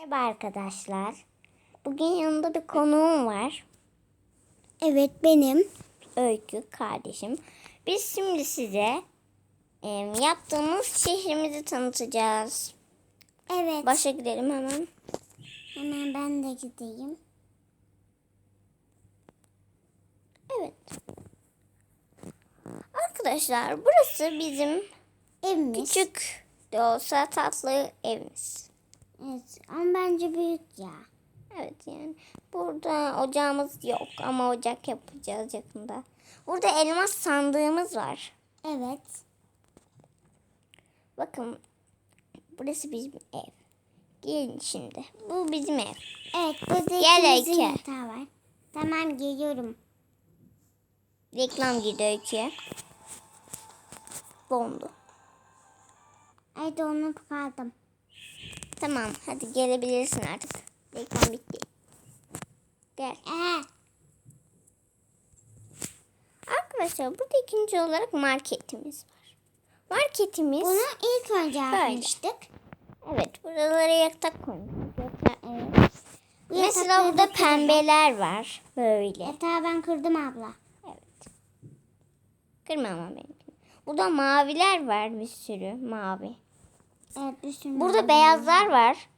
Merhaba arkadaşlar. Bugün yanımda bir konuğum var. Evet benim. Öykü kardeşim. Biz şimdi size e, yaptığımız şehrimizi tanıtacağız. Evet. Başa gidelim hemen. Hemen ben de gideyim. Evet. Arkadaşlar burası bizim Evimiz. küçük de olsa tatlı evimiz. Evet ama bence büyük ya. Evet yani burada ocağımız yok ama ocak yapacağız yakında. Burada elmas sandığımız var. Evet. Bakın burası bizim ev. Gelin şimdi. Bu bizim ev. Evet burada Gel ikimizin Öykü. yatağı var. Tamam geliyorum. Reklam girdi öyküye. Dondu. Ay donup kaldım. Tamam hadi gelebilirsin artık. Reklam bitti. Gel. Ee, Arkadaşlar burada ikinci olarak marketimiz var. Marketimiz bunu ilk önce yapmıştık. evet buralara yatak koymuşuz. Yatak- Evet. Mesela burada da pembeler var. Böyle. Yatağı ben kırdım abla. Evet. Kırma ama benimkini. Burada maviler var bir sürü mavi. Evet bir sürü Burada beyazlar var.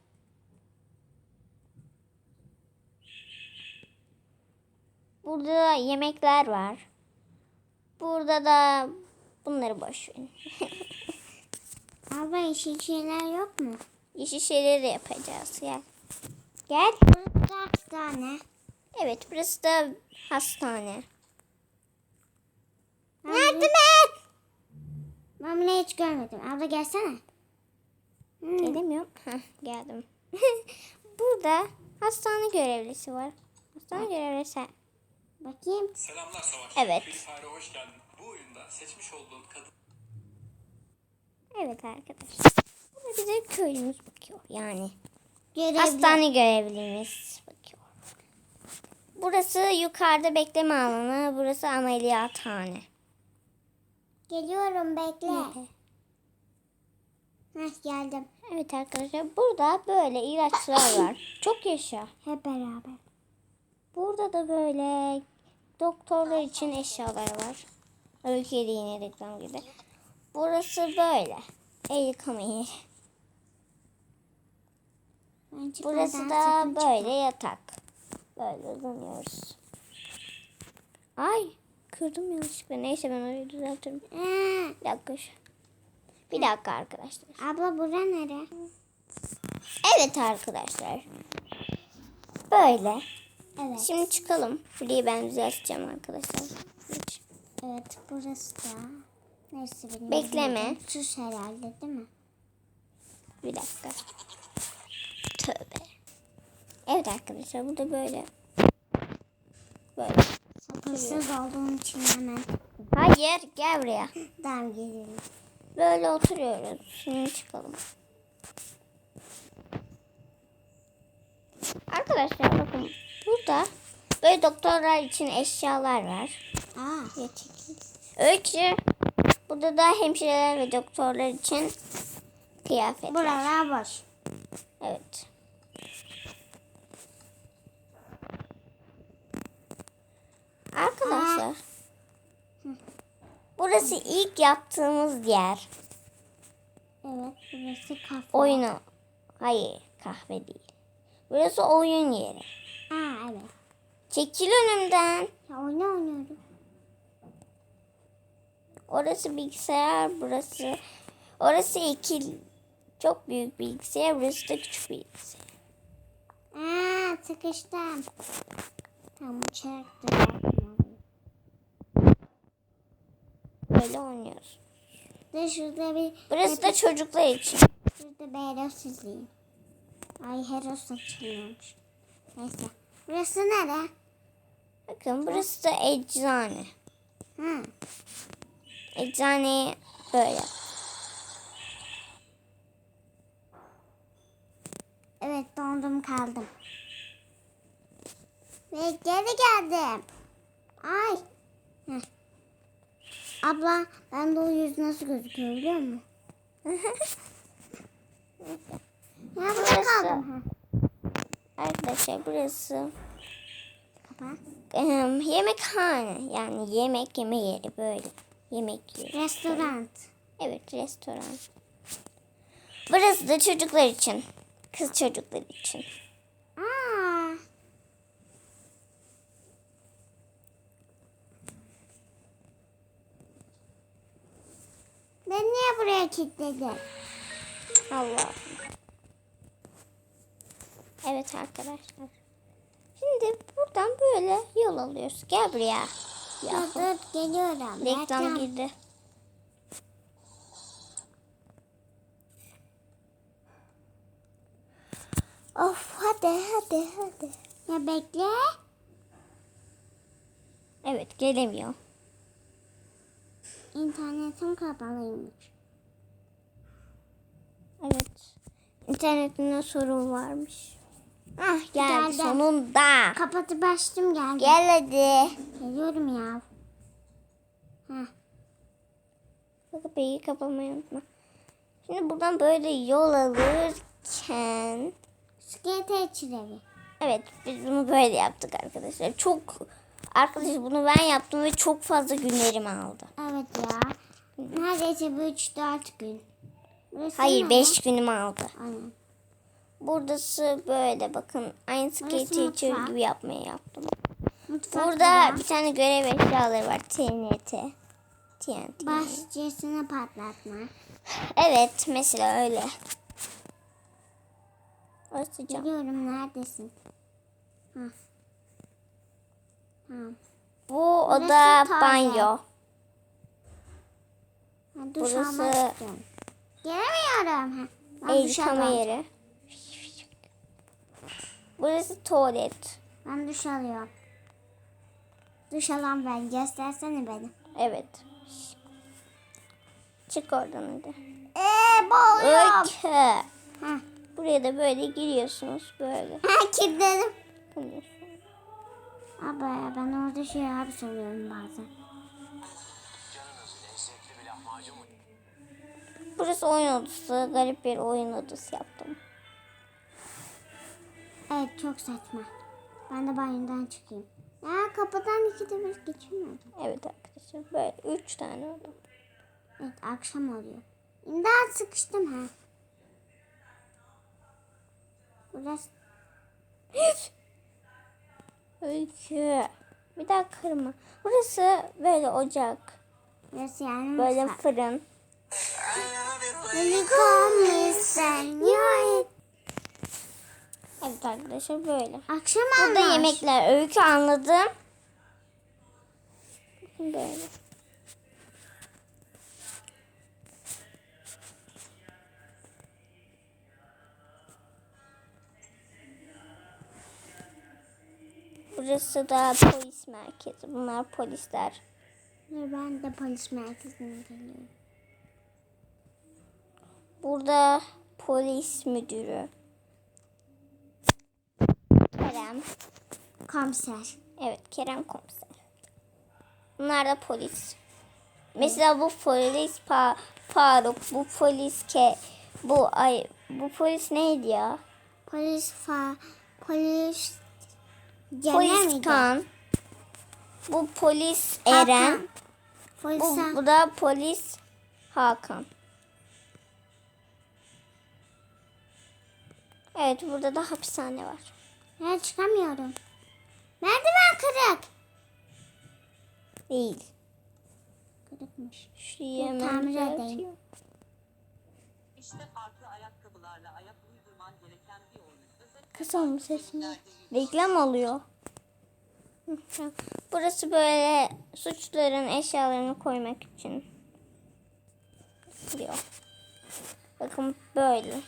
Burada yemekler var. Burada da bunları boş verin. Abla yeşil şeyler yok mu? Yeşil şeyleri de yapacağız. Gel. Gel. Burada hastane. Evet burası da hastane. Yardım et. Ben bunu hiç görmedim. Abla gelsene. Hmm. Gelemiyorum. Heh, geldim. Burada hastane görevlisi var. Hastane görevlisi. Bakayım. Selamlar Savaş. Evet. Free Fire'a hoş geldin. Bu oyunda seçmiş olduğun kadın Evet arkadaşlar. Burada bize köylümüz bakıyor. Yani Görevli. hastane görevlimiz bakıyor. Burası yukarıda bekleme alanı. Burası ameliyathane. Geliyorum bekle. Heh geldim. Evet arkadaşlar burada böyle ilaçlar var. Çok yaşa. Hep beraber. Burada da böyle doktorlar için eşyalar var. Öyküye de yine reklam gibi. Burası böyle. El yıkama yeri. Ben çıkmadan Burası da böyle yatak. Böyle uzanıyoruz. Ay kırdım yanlışlıkla. Neyse ben orayı düzeltirim. Ee, Bir dakika. şu- Bir dakika arkadaşlar. abla bura nere? Evet arkadaşlar. Böyle. Evet. Şimdi çıkalım. Burayı ben düzelteceğim arkadaşlar. Geç. Evet burası da. Neyse benim. Bekleme. Sus herhalde değil mi? Bir dakika. Tövbe. Evet arkadaşlar burada böyle. Böyle. Sabırsız olduğum için hemen. Hayır gel buraya. Tamam geliyorum. Böyle oturuyoruz. Şimdi çıkalım. Arkadaşlar bakın burada böyle doktorlar için eşyalar var. Aa. Öykü. Burada da hemşireler ve doktorlar için kıyafetler. Buralar boş. Evet. Arkadaşlar. Burası ilk yaptığımız yer. Evet burası kafe. Oyunu. Hayır kahve değil. Burası oyun yeri. Aa evet. Çekil önümden. Ya oyun oynuyorum. Orası bilgisayar. Burası. Orası iki. Çok büyük bilgisayar. Burası da küçük bilgisayar. Aa sıkıştım. Tamam uçarak Böyle oynuyoruz. De şurada bir Burası da çocuklar için. şurada bir Heros izleyeyim. Ay Heros açılıyormuş. Neyse. Burası nere? Bakın burası da eczane. Ha. Eczane böyle. Evet dondum kaldım. Ve geri geldim. Ay. Heh. Abla ben de o yüz nasıl gözüküyor biliyor musun? ya Burası. Arkadaşlar burası em, yemekhane. Yani yemek yeme yeri böyle. Yemek yeri. Restoran. Evet restoran. Burası da çocuklar için. Kız çocuklar için. Aa. Ben niye buraya kilitledim? Allah. Evet arkadaşlar. Şimdi buradan böyle yol alıyoruz. Gel buraya. Ya. dur geliyorum. Reklam girdi. Of hadi hadi hadi. Ya bekle. Evet gelemiyor. İnternetim kapalıymış. Evet. İnternetinde sorun varmış. Ah geldi Geldi. sonunda. Kapatıp açtım geldi. Gel hadi. Geliyorum ya. Heh. Kapıyı kapamayı unutma. Şimdi buradan böyle yol alırken Skate çilevi. evet biz bunu böyle yaptık arkadaşlar. Çok arkadaşlar bunu ben yaptım ve çok fazla günlerimi aldı. Evet ya. Neredeyse bir 3-4 gün. Burası Hayır ne 5 günümü aldı. Aynen. Buradası böyle bakın aynı skate teacher gibi yapmaya yaptım. Mutfak Burada var. bir tane görev eşyaları var. TNT. TNT. Bahçesini patlatma. Evet mesela öyle. Orası cam. Geliyorum neredesin? Ha. Bu Burası oda banyo. Duş Burası- almak. Ben El yıkama yeri. Burası tuvalet. Ben duş alıyorum. Duş alan ben. Göstersene beni. Evet. Çık oradan hadi. Eee boğuluyorum. Ha. Buraya da böyle giriyorsunuz böyle. Ha kilitledim. Konuyorsunuz. Abi ben orada şey abi soruyorum bazen. Burası oyun odası. Garip bir oyun odası yaptım. Evet çok saçma. Ben de banyodan çıkayım. Ya kapıdan ikide bir geçmiyorum. Evet arkadaşlar böyle üç tane oda. Evet akşam oluyor. İmdat sıkıştım ha. Burası Öykü. Bir daha kırma. Burası böyle ocak. burası yani Böyle mutfak. fırın. Ya. Evet arkadaşlar böyle. Akşam Burada olmuş. yemekler. Öykü anladım. Böyle. Burası da polis merkezi. Bunlar polisler. Ben de polis merkezine geliyorum. Burada polis müdürü. Kerem. Komiser. Evet Kerem komiser. Bunlar da polis. Mesela bu polis pa Faruk, bu polis ke bu ay bu polis neydi ya? Polis fa polis Polis? Kan. Bu polis Hakan. Eren. Polis Bu, Ha- bu da polis Hakan. Evet burada da hapishane var. Ya çıkamıyorum. Merdiven kırık. Değil. Kırıkmış. Şuraya edeyim. İşte farklı Özellikle Kısa mı sesini? Reklam oluyor. Burası böyle suçluların eşyalarını koymak için. Diyor. Bakın böyle.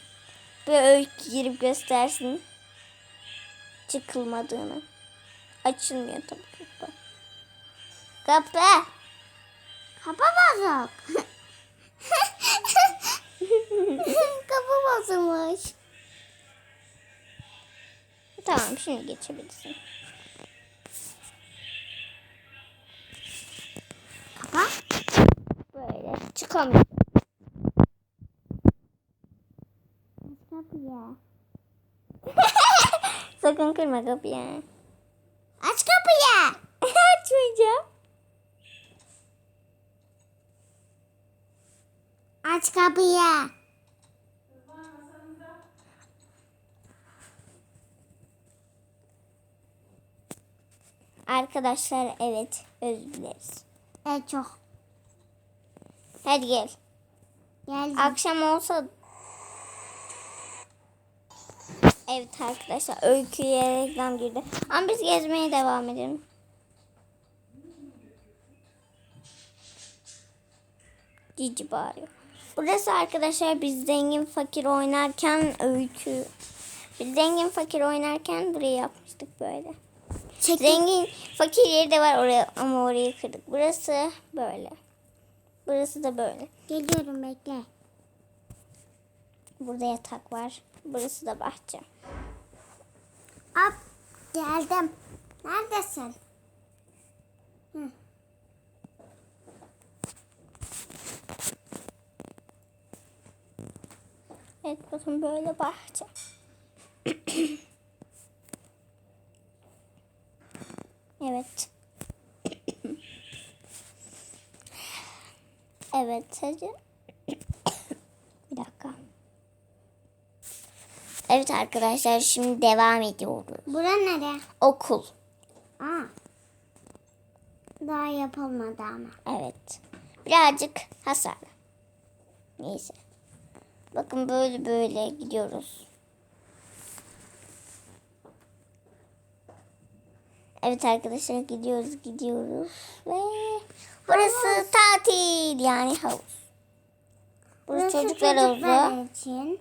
Böyle öykü girip göstersin. Çıkılmadığını. Açılmıyor tabii kapı. Kapı. Kapı bozuk. Kapı bozulmuş. Tamam şimdi geçebilirsin. Kapa. Böyle çıkamıyor. Kapı ya. Sakın kırma kapıyı. Aç kapıyı. Açmayacağım. Aç kapıyı. Arkadaşlar evet özür dileriz. Evet çok. Hadi gel. Geldim. Akşam olsa Evet arkadaşlar öyküye reklam girdi. Ama biz gezmeye devam edelim. Cici bağırıyor. Burası arkadaşlar biz zengin fakir oynarken öykü. Biz zengin fakir oynarken burayı yapmıştık böyle. Çekil. Zengin fakir yeri de var oraya ama orayı kırdık. Burası böyle. Burası da böyle. Geliyorum bekle. Burada yatak var. Burası da bahçe. Hop geldim. Neredesin? Hı. Evet bakın böyle bahçe. evet. Evet hadi. Bir dakika. Evet arkadaşlar şimdi devam ediyoruz. Bura nere? Okul. Aa. Daha yapılmadı ama. Evet. Birazcık hasar. Neyse. Bakın böyle böyle gidiyoruz. Evet arkadaşlar gidiyoruz gidiyoruz ve burası tatil yani havuz. Burası, çocuklar havuzu. çocuklar için.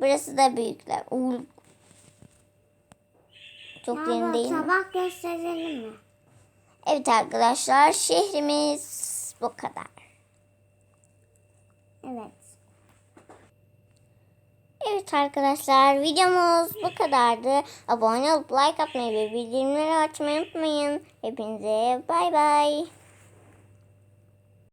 Burası da büyükler. Uuu. Çok Baba, değil mi? sabah gösterelim mi? Evet arkadaşlar şehrimiz bu kadar. Evet. Evet arkadaşlar videomuz bu kadardı. Abone olup like atmayı ve bildirimleri açmayı unutmayın. Hepinize bay bay.